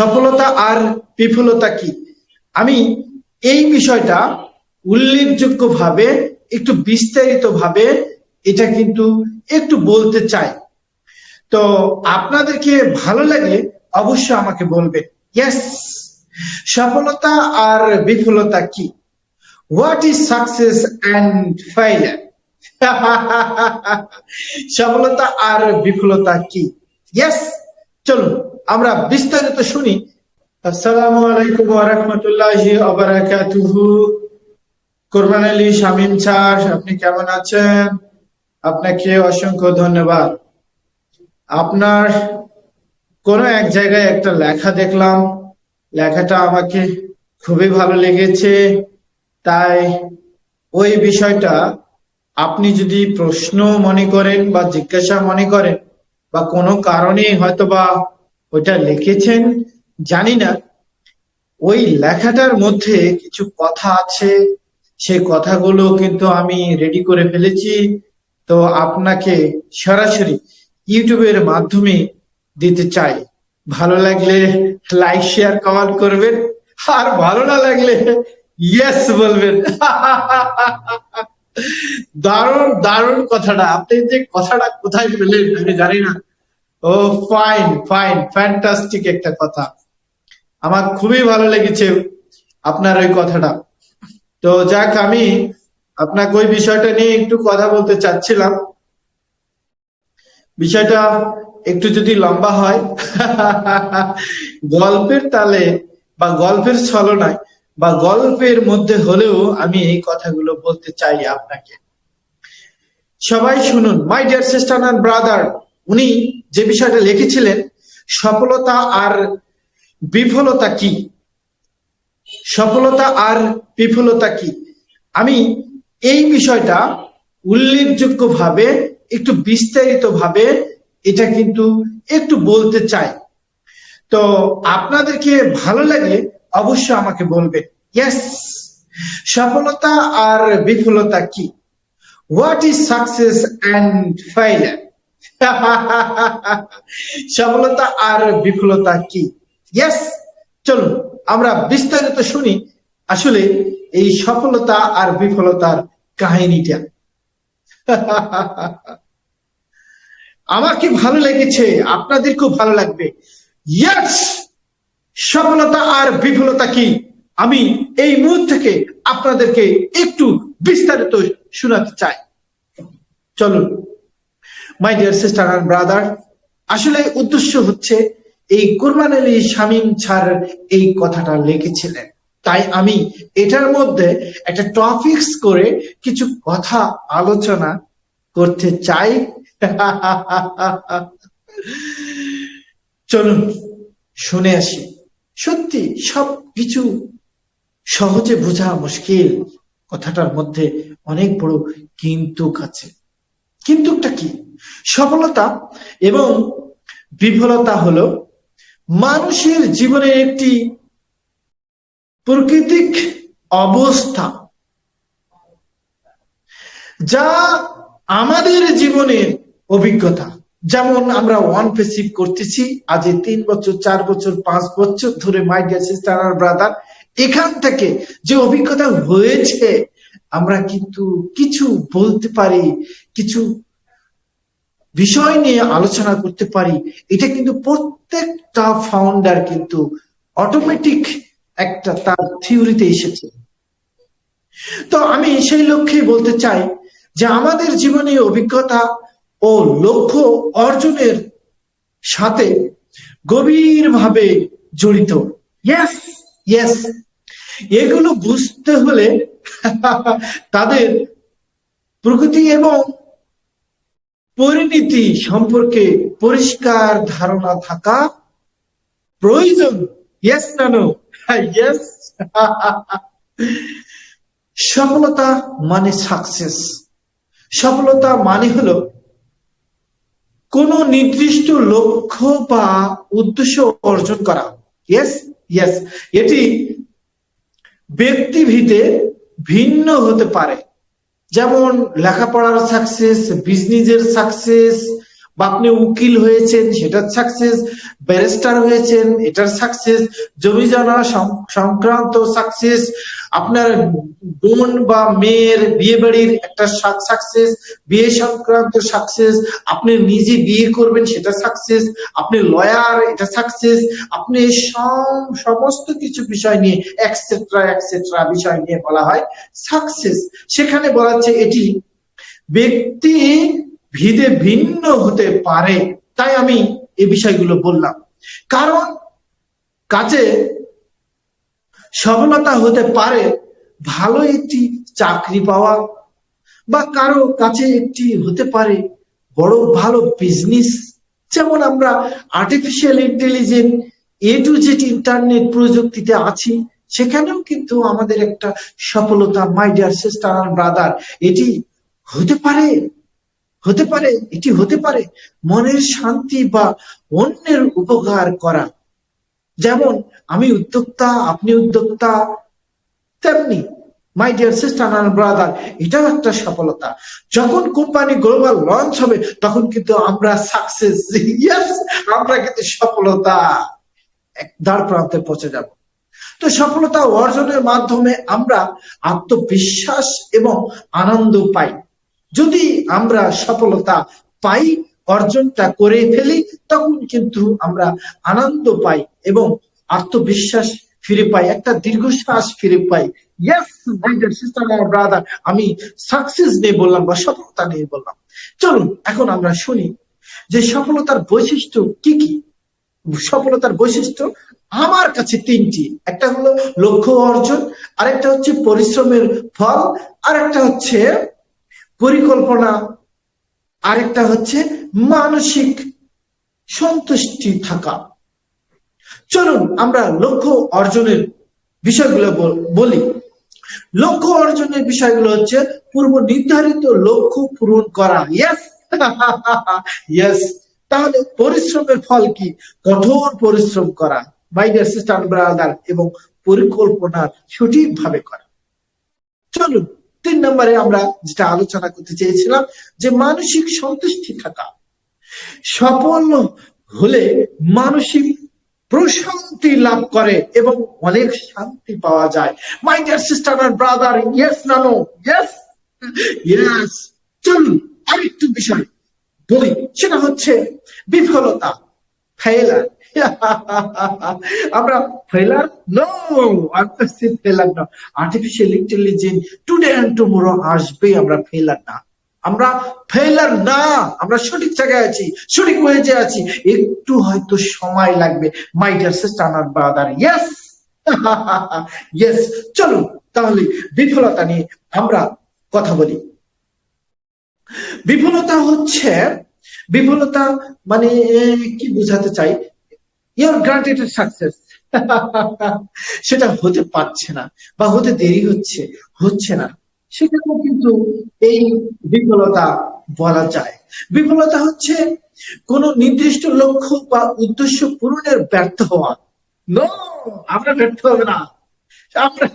সফলতা আর বিফলতা কি? আমি এই বিষয়টা উল্লেখযোগ্যভাবে, একটু বিস্তারিত ভাবে এটা কিন্তু একটু বলতে চাই। তো আপনাদেরকে ভালো লাগে অবশ্যই আমাকে বলবেন ইয়েস সফলতা আর বিফলতা কি? What is success and failure সফলতা আর বিফলতা কি? ইয়েস চলুন। আমরা বিস্তারিত শুনি। আসসালামু আলাইকুম রাহমাতুল্লাহি ওয়া বারাকাতুহু। কোরবান আলী শামীম স্যার, আপনি কেমন আছেন? আপনাকে অসংখ্য ধন্যবাদ। আপনার কোন এক জায়গায় একটা লেখা দেখলাম। লেখাটা আমাকে খুবই ভালো লেগেছে। তাই ওই বিষয়টা আপনি যদি প্রশ্ন মনে করেন বা জিজ্ঞাসা মনে করেন বা কোনো কারণে হয়তো বা ওইটা লিখেছেন, জানি না। ওই লেখাটার মধ্যে কিছু কথা আছে সেই কথাগুলো কিন্তু আমি রেডি করে ফেলেছি। তো আপনাকে সরাসরি ইউটিউবের মাধ্যমে দিতে চাই। ভালো লাগলে লাইক শেয়ার কমেন্ট করবেন। আর ভালো না লাগলে ইয়েস বলবেন। দারুণ দারুণ কথাটা। আপনি যে কথাটা কোথায় পেলেন আমি জানি না। ও ফাইন ফাইন ফ্যান্টাস্টিক একটা কথা। আমার খুবই ভালো লেগেছে আপনার ওই কথাটা। তো যাক, আমি আপনাকে ওই বিষয়টা নিয়ে একটু কথা বলতে চাচ্ছিলাম। বিষয়টা একটু যদি লম্বা হয়, গল্পের তালে বা গল্পের ছলনায় বা গল্পের মধ্যে হলেও আমি এই কথাগুলো বলতে চাই আপনাকে। সবাই শুনুন my dear sister and brother উনি যে বিষয়টা লিখেছিলেন, সফলতা আর বিফলতা কি? সফলতা আর বিফলতা কি? আমি এই বিষয়টা উল্লেখযোগ্যভাবে, একটু বিস্তারিত ভাবে এটা কিন্তু একটু বলতে চাই। তো আপনাদেরকে ভালো লাগে অবশ্যই আমাকে বলবেন। ইয়েস সফলতা আর বিফলতা কি? What is success and failure সফলতা আর বিফলতা কি? চলুন, আমরা বিস্তারিত শুনি আসলে এই সফলতা আর বিফলতার কাহিনীটা। আমাকে ভালো লেগেছে, আপনাদের খুব ভালো লাগবে। ইয়েস সফলতা আর বিফলতা কি? আমি এই মুহূর্ত থেকে আপনাদেরকে একটু বিস্তারিত শোনাতে চাই। চলুন। My dear sister and brother আসলে উদ্দেশ্য হচ্ছে এই কোরবান আলী শামীম ছাড় এই কথাটা লিখেছিলেন। তাই আমি এটার মধ্যে একটা টপিক্স করে কিছু কথা আলোচনা করতে চাই। চলুন, শুনে আসি। সত্যি সব কিছু সহজে বোঝা মুশকিল। কথাটার মধ্যে অনেক বড় কিন্তু আছে। কিন্তুটা কি? সফলতা এবং বিফলতা হলো মানুষের জীবনের একটি প্রাকৃতিক অবস্থা যা আমাদের জীবনের অভিজ্ঞতা। যেমন আমরা ওয়ান পেসিভ করতেছি, আজ তিন বছর, চার বছর, পাঁচ বছর ধরে মাই ডিয়ার সিস্টার আর ব্রাদার এখান থেকে যে অভিজ্ঞতা হয়েছে, আমরা কিন্তু কিছু বলতে পারি, কিছু বিষয় নিয়ে আলোচনা করতে পারি, এটা কিন্তু প্রত্যেকটা ফাউন্ডার কিন্তু অটোমেটিক একটা তার থিওরিতে এসেছে। তো আমি সেই লক্ষ্যে বলতে চাই যে আমাদের জীবনে অভিজ্ঞতা ও লক্ষ্য অর্জনের সাথে গভীরভাবে জড়িত। ইয়েস ইয়েস এগুলো বুঝতে হলে তাদের প্রকৃতি এবং পরিণতি সম্পর্কে পরিষ্কার ধারণা থাকা প্রয়োজন। ইয়েস ইয়েস সফলতা মানে সাকসেস সফলতা মানে হলো কোন নির্দিষ্ট লক্ষ্য বা উদ্দেশ্য অর্জন করা। ইয়েস ইয়েস এটি ব্যক্তিভিতে ভিন্ন হতে পারে। যেমন লেখাপড়ার সাকসেস বিজনেসের সাকসেস বা আপনি উকিল হয়েছেন, সেটার সাকসেস ব্যারিস্টার হয়েছেন, এটার সাকসেস জমি সং- সংক্রান্ত সাকসেস আপনার বোন বা মেয়ের বিয়ে বাড়ির একটা সাকসেস বিয়ে সংক্রান্ত সাকসেস আপনি নিজে বিয়ে করবেন, সেটা সাকসেস আপনি লয়ার এটা সাকসেস আপনি সম- সমস্ত কিছু বিষয় নিয়ে এক্সেট্রা এক্সেট্রা বিষয় নিয়ে বলা হয় সাকসেস সেখানে বলা হচ্ছে এটি ব্যক্তি ভিদে ভিন্ন হতে পারে। তাই আমি এই বিষয়গুলো বললাম। কারণ কাজে সফলতা হতে পারে ভালো একটি চাকরি পাওয়া বা কারও কাছে একটি হতে পারে বড় ভালো বিজনেস যেমন আমরা artificial intelligence A to Z internet প্রযুক্তিতে আছি, সেখানেও কিন্তু আমাদের একটা সফলতা মাই ডিয়ার সিস্টার ব্রাদার এটি হতে পারে। হতে পারে, এটি হতে পারে মনের শান্তি বা অন্যের উপকার করা। যেমন, আমি উদ্যোক্তা, আপনি উদ্যোক্তা, তেমনি মাই ডিয়ার সিস্টার ব্রাদার এটাও একটা সফলতা। যখন কোম্পানি গ্লোবাল লঞ্চ হবে, তখন কিন্তু আমরা সাকসেস ইয়েস আমরা কিন্তু সফলতা দ্বার প্রান্তে পৌঁছে যাব। তো সফলতা অর্জনের মাধ্যমে আমরা আত্মবিশ্বাস এবং আনন্দ পাই। যদি আমরা সফলতা পাই, অর্জনটা করে ফেলি, তখন কিন্তু আমরা আনন্দ পাই এবং আত্মবিশ্বাস ফিরে পাই, একটা দীর্ঘশ্বাস ফিরে পাই। আমি সাকসেস নিয়ে বললাম বা সফলতা নিয়ে বললাম। চলুন, এখন আমরা শুনি যে সফলতার বৈশিষ্ট্য কি কি? সফলতার বৈশিষ্ট্য আমার কাছে তিনটি। একটা হলো লক্ষ্য অর্জন, আরেকটা হচ্ছে পরিশ্রমের ফল আর একটা হচ্ছে পরিকল্পনা। আরেকটা হচ্ছে মানসিক সন্তুষ্টি থাকা। চলুন আমরা লক্ষ্য অর্জনের বিষয়গুলো বলি লক্ষ্য অর্জনের বিষয়গুলো হচ্ছে পূর্ব নির্ধারিত লক্ষ্য পূরণ করা। ইয়েস ইয়েস তাহলে পরিশ্রমের ফল কি? কঠোর পরিশ্রম করা। বাইরের সিস্টার ব্রাদার এবং পরিকল্পনা সঠিকভাবে করা। চলুন তিন নম্বরে আমরা যেটা আলোচনা করতে চেয়েছিলাম যে মানসিক সন্তুষ্টি থাকা। সফল হলে মানসিক প্রশান্তি লাভ করে এবং অনেক শান্তি পাওয়া যায়। মাই ডিয়ার সিস্টার আর ব্রাদার ইয়েস নানো ইয়েস ইয়েস চলুন আরেকটু বিষয় বলি, সেটা হচ্ছে বিফলতা। ফেলার আমরা ফেলার নো ফেলার না। Artificial intelligence today and tomorrow আসবে, আমরা ফেলার না। আমরা ফেলার না, আমরা সঠিক জায়গায় আছি, সঠিক ওয়েজে আছি। একটু হয়তো সময় লাগবে। মাই ডিয়ার সিস্টার আর ব্রাদার ইয়েস ইয়েস চলুন, তাহলে বিফলতা নিয়ে আমরা কথা বলি। বিফলতা হচ্ছে বিফলতা মানে কি বোঝাতে চাই? ইউর গ্রান্টেড সাকসেস সেটা হতে পারছে না বা হতে দেরি হচ্ছে হচ্ছে না। সেখানেও কিন্তু এই বিফলতা বলা যায়। বিফলতা হচ্ছে কোন নির্দিষ্ট লক্ষ্য বা উদ্দেশ্য পূরণের ব্যর্থ হওয়া। নো আমরা ব্যর্থ হবে না। আমরা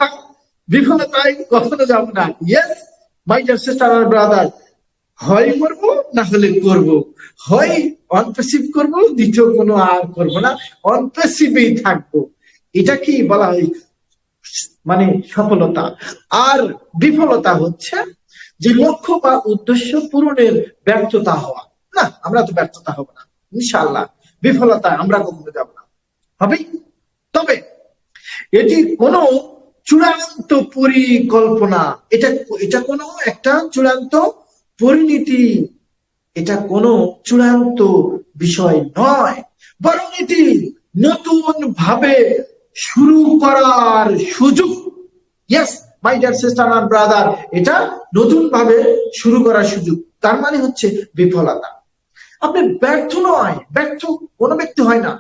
বিফলতায় কখনো যাব না। ইয়েস মাই ডিয়ার সিস্টার আর ব্রাদার হয় করব, না হলে করব। হয় অনপ্রেসিভ করব, দ্বিতীয় কোনো আর করব না অনপ্রেসিভেই থাকব। এটা কি বলা হয় মানে সফলতা। আর বিফলতা হচ্ছে যে লক্ষ্য বা উদ্দেশ্য পূরণের ব্যর্থতা হওয়া। না, আমরা তো ব্যর্থতা হব না। ইনশাআল্লাহ, বিফলতা আমরা কখনো যাব না। হবে? তবে এটি কোনো চূড়ান্ত পরিকল্পনা। এটা এটা কোনো একটা চূড়ান্ত পরিণতি এটা কোনো চূড়ান্ত বিষয় নয়। বরং নতুন ভাবে শুরু করার সুযোগ। ইয়েস মাই ডিয়ার সিস্টার আর ব্রাদার এটা নতুন ভাবে শুরু করার সুযোগ। তার মানে হচ্ছে বিফলতা। আপনি ব্যর্থ নয়, ব্যর্থ কোনো ব্যক্তি হয় না।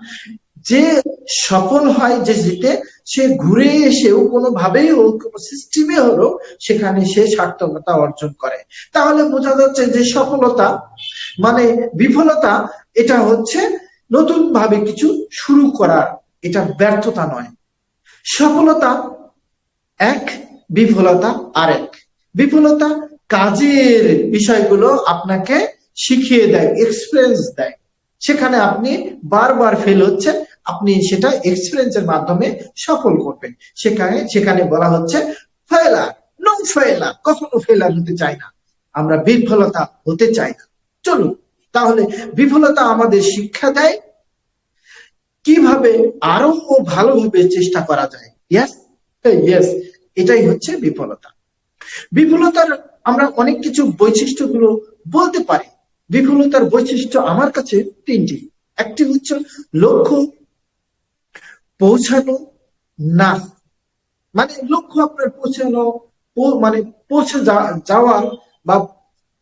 যে সফল হয় যে জিতে, সে ঘুরে এসেও কোনোভাবেই হোক কোনো সিস্টেমে হলো সেখানে সে সার্থকতা অর্জন করে। তাহলে বোঝা যাচ্ছে যে সফলতা মানে বিফলতা, এটা হচ্ছে নতুন ভাবে কিছু শুরু করার, এটা ব্যর্থতা নয়। সফলতা এক, বিফলতা আরেক। বিফলতা কাজের বিষয়গুলো আপনাকে শিখিয়ে দেয় এক্সপিরিয়েন্স দেয়। সেখানে আপনি বারবার ফেল হচ্ছে আপনি সেটা এক্সপিরিয়েন্সের মাধ্যমে সফল করবেন। সেখানে সেখানে বলা হচ্ছে ফেলার নো ফেলার কখনো ফেলার হতে চাই না। আমরা বিফলতা হতে চাই না। চলুন, তাহলে বিফলতা আমাদের শিক্ষা দেয়। কীভাবে আরও ভালোভাবে চেষ্টা করা যায়? ইয়েস ইয়েস এটাই হচ্ছে বিফলতা। বিফলতার আমরা অনেক কিছু বৈশিষ্ট্যগুলো বলতে পারি। বিফলতার বৈশিষ্ট্য আমার কাছে তিনটি। একটি হচ্ছে লক্ষ্য পৌঁছানো না। মানে লক্ষ্য আপনার পৌঁছানো মানে পৌঁছে যাওয়া বা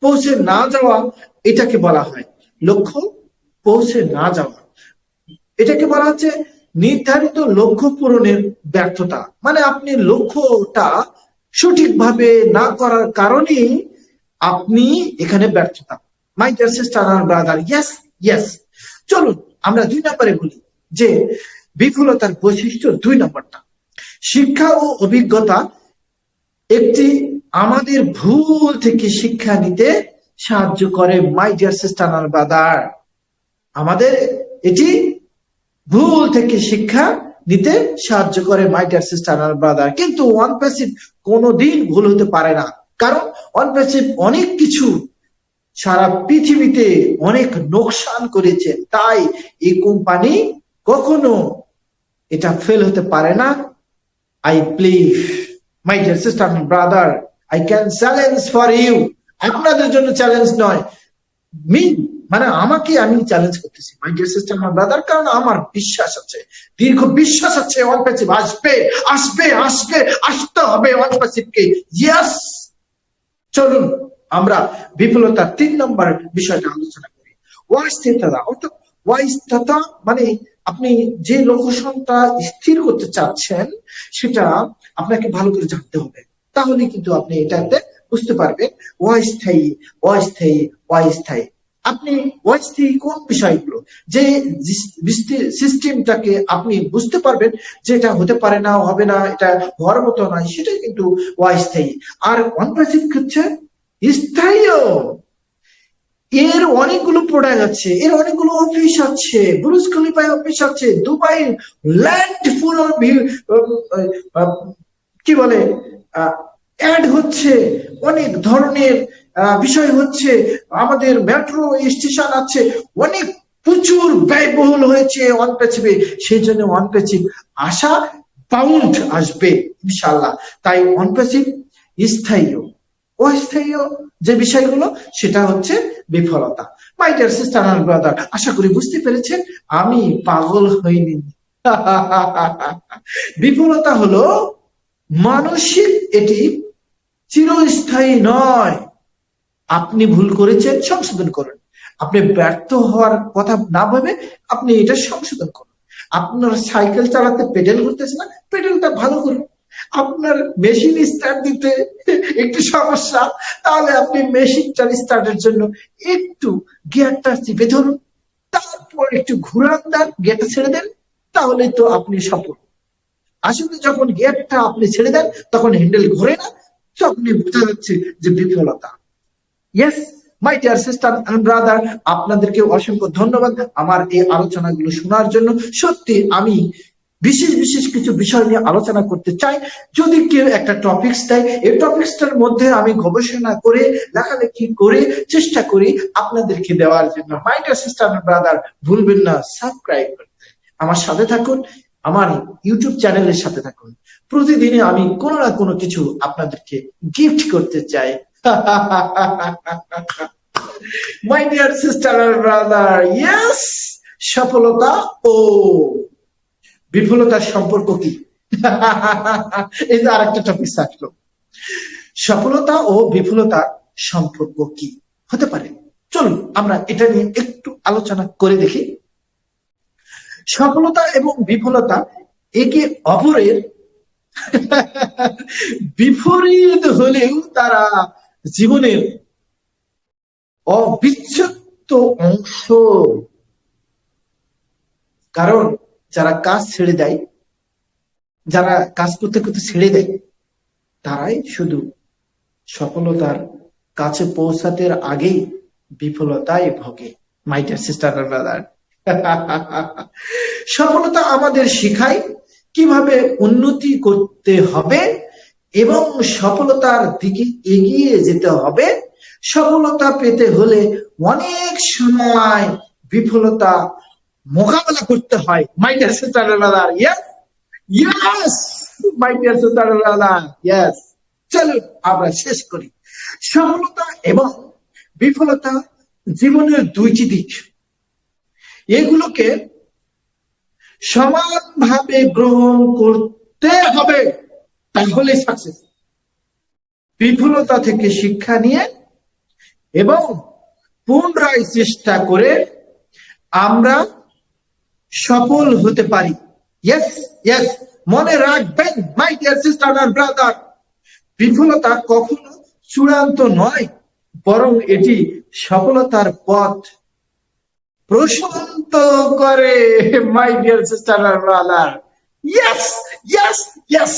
পৌঁছে না যাওয়া, এটাকে বলা হয়। লক্ষ্য, পৌঁছে না যাওয়া। এটাকে বলা হচ্ছে নির্ধারিত লক্ষ্য পূরণের ব্যর্থতা। মানে আপনি লক্ষ্যটা সঠিকভাবে না করার কারণেই আপনি এখানে ব্যর্থতা। My dear sister brother yes yes চলুন, আমরা দুই নম্বরে বলি যে বিফলতার বৈশিষ্ট্য দুই নম্বরটা। শিক্ষা ও অভিজ্ঞতা একটি আমাদের ভুল থেকে শিক্ষা নিতে সাহায্য করে মাই ডিয়ার সিস্টার ব্রাদার আমাদের এটি ভুল থেকে শিক্ষা নিতে সাহায্য করে মাই ডিয়ার সিস্টার ব্রাদার কিন্তু ওয়ান প্যাসিভ কোনোদিন ভুল হতে পারে না। কারণ ওয়ান প্যাসিভ অনেক কিছু সারা পৃথিবীতে অনেক নোকসান করেছে। তাই এই কোম্পানি কখনো এটা ফেল হতে পারে না। I please my dear sister brother I can challenge for you আপনাদের জন্য চ্যালেঞ্জ নয়। মি মানে আমাকে আমি চ্যালেঞ্জ করতেছি। My dear sister my brother কারণ আমার বিশ্বাস আছে। দীর্ঘ বিশ্বাস আছে ওয়ান প্যাসিভ আসবে আসবে আসবে, আসতে হবে ওয়ান প্যাসিভকে ইয়েস চলুন, আমরা বিফলতার তিন নম্বর বিষয়টা আলোচনা করি। অস্থিরতা অর্থাৎ অস্থিরতা মানে আপনি যে লক্ষ্যটা স্থির করতে চাচ্ছেন, সেটা আপনাকে ভালো করে জানতে হবে। তাহলে কিন্তু আপনি এটাতে বুঝতে পারবেন, অস্থায়ী অস্থায়ী অস্থায়ী। আপনি অস্থায়ী কোন বিষয়গুলো? যে সিস্টেমটাকে আপনি বুঝতে পারবেন যে এটা হতে পারে না, হবে না, এটা হওয়ার মতো নয়, সেটাই কিন্তু অস্থায়ী। আর অনপ্রাসিক হচ্ছে স্থায়ী এর অনেকগুলো প্রোডাক্ট আছে এর অনেকগুলো অফিস আছে ব্রুজ খলিফায় অফিস আছে দুবাই ল্যান্ড ফুল কি বলে অ্যাড হচ্ছে অনেক ধরনের আহ, বিষয় হচ্ছে আমাদের মেট্রো স্টেশন আছে অনেক প্রচুর ব্যয়বহুল হয়েছে অনপেচিভে সেই জন্য অনপেচিভ আশা পাউন্ড আসবে ইনশাল্লাহ তাই অনপেচিভ স্থায়ী অস্থায়ী যে বিষয়গুলো, সেটা হচ্ছে বিফলতা। মাই ডিয়ার সিস্টার আর ব্রাদার আশা করি বুঝতে পেরেছেন, আমি পাগল হইনি। বিফলতা হলো মানসিক, এটি চিরস্থায়ী নয়। আপনি ভুল করেছেন, সংশোধন করুন। আপনি ব্যর্থ হওয়ার কথা না ভেবে আপনি এটা সংশোধন করুন। আপনার সাইকেল চালাতে পেডেল করতেছে না, পেডেলটা ভালো করুন। আপনার মেশিন স্টার্ট দিতে একটু সমস্যা, তাহলে আপনি মেশিনটার স্টার্টের জন্য একটু গিয়ারটা চিপে ধরুন, তারপর একটু ঘুরান দেন গিয়ারটা ছেড়ে দেন তাহলে তো আপনি সফল। আসলে যখন গিয়ারটা আপনি ছেড়ে দেন, তখন হ্যান্ডেল ঘোরে না, তখনই বোঝা যাচ্ছে যে বিফলতা। Yes my dear sister and brother আপনাদেরকে অসংখ্য ধন্যবাদ। আমার এই আলোচনাগুলো শোনার জন্য সত্যি আমি বিশেষ বিশেষ কিছু বিষয় নিয়ে আলোচনা করতে চাই। যদি কেউ একটা টপিকস দেয়, এই টপিকসটার মধ্যে আমি গবেষণা করে, লেখালেখি করে চেষ্টা করি আপনাদেরকে দেওয়ার জন্য। মাই সিস্টার ব্রাদার ভুলবেন না সাবস্ক্রাইব করতে আমার সাথে থাকুন, আমার ইউটিউব চ্যানেলের সাথে থাকুন। প্রতিদিনে আমি কোনো না কোনো কিছু আপনাদেরকে গিফট করতে চাই। My dear sister brother yes সফলতা ও বিফলতার সম্পর্ক কি? এই যে আরেকটা টপিক আসলো সফলতা ও বিফলতার সম্পর্ক কি? হতে পারে। চলুন, আমরা এটা নিয়ে একটু আলোচনা করে দেখি। সফলতা এবং বিফলতা একে অপরের বিপরীত হলেও তারা জীবনের অবিচ্ছেদ্য অংশ। কারণ যারা কাজ ছেড়ে দেয়, যারা কাজ করতে করতে ছেড়ে দেয়, তারাই শুধু সফলতার কাছে পৌঁছাতে আগেই বিফলতায় ভোগে। মাই ডিয়ার সিস্টার ব্রাদার সফলতা আমাদের শেখায় কীভাবে উন্নতি করতে হবে এবং সফলতার দিকে এগিয়ে যেতে হবে। সফলতা পেতে হলে অনেক সময় বিফলতা মোকাবেলা করতে হয়। My dear sister brother yes yes my dear sister brother yes চলুন, আমরা শেষ করি। সফলতা এবং বিফলতা জীবনের দুইটি দিক। এগুলোকে সমানভাবে গ্রহণ করতে হবে তাহলে সাকসেস বিফলতা থেকে শিক্ষা নিয়ে এবং পুনরায় চেষ্টা করে আমরা সফল হতে পারি। ইয়েস ইয়েস মনে রাখবেন my dear sister and brother বিফলতা কখনো চূড়ান্ত নয়, বরং এটি সফলতার পথ। প্রশান্ত করে my dear sister and brother yes yes yes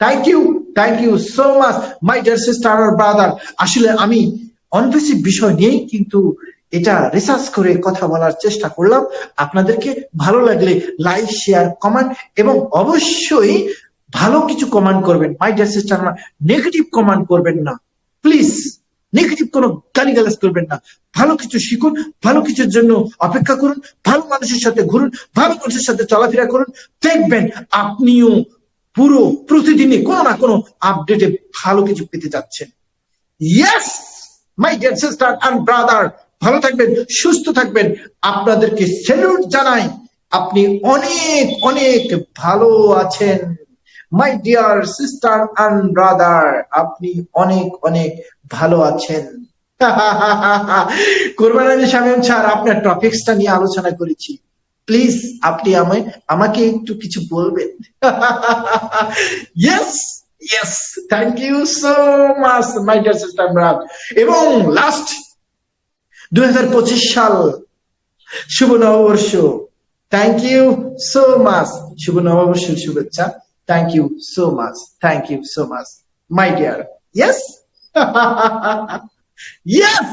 thank you thank you so much my dear sister brother আসলে আমি অনফেসিভ বিষয় নিয়েই কিন্তু এটা রিসার্চ করে কথা বলার চেষ্টা করলাম। আপনাদেরকে ভালো লাগলে লাইক শেয়ার কমেন্ট এবং অবশ্যই ভালো কিছু কমেন্ট করবেন। My dear sister negative comment করবেন না। প্লিজ নেগেটিভ কোনো গালিগালাজ করবেন না। ভালো কিছু শিখুন, ভালো কিছুর জন্য অপেক্ষা করুন, ভালো মানুষের সাথে ঘুরুন, ভালো মানুষের সাথে চলাফেরা করুন। দেখবেন আপনিও পুরো প্রতিদিনই কোনো না কোনো আপডেটে ভালো কিছু পেতে যাচ্ছেন। Yes my dear sister and brother ভালো থাকবেন, সুস্থ থাকবেন। আপনাদেরকে স্যালুট জানাই। আপনি অনেক অনেক ভালো আছেন। My dear sister and brother আপনি অনেক অনেক ভালো আছেন। কোরবান আলী স্যার, আপনার টপিক্সটা নিয়ে আলোচনা করেছি। প্লিজ আপনি আমায়, আমাকে একটু কিছু বলবেন। Yes yes thank you so much my dear sister brother এবং লাস্ট দুই সাল। শুভ নববর্ষ। থ্যাংক ইউ সো মাচ শুভ নববর্ষের শুভেচ্ছা। Thank you so much thank you so much my dear yes yes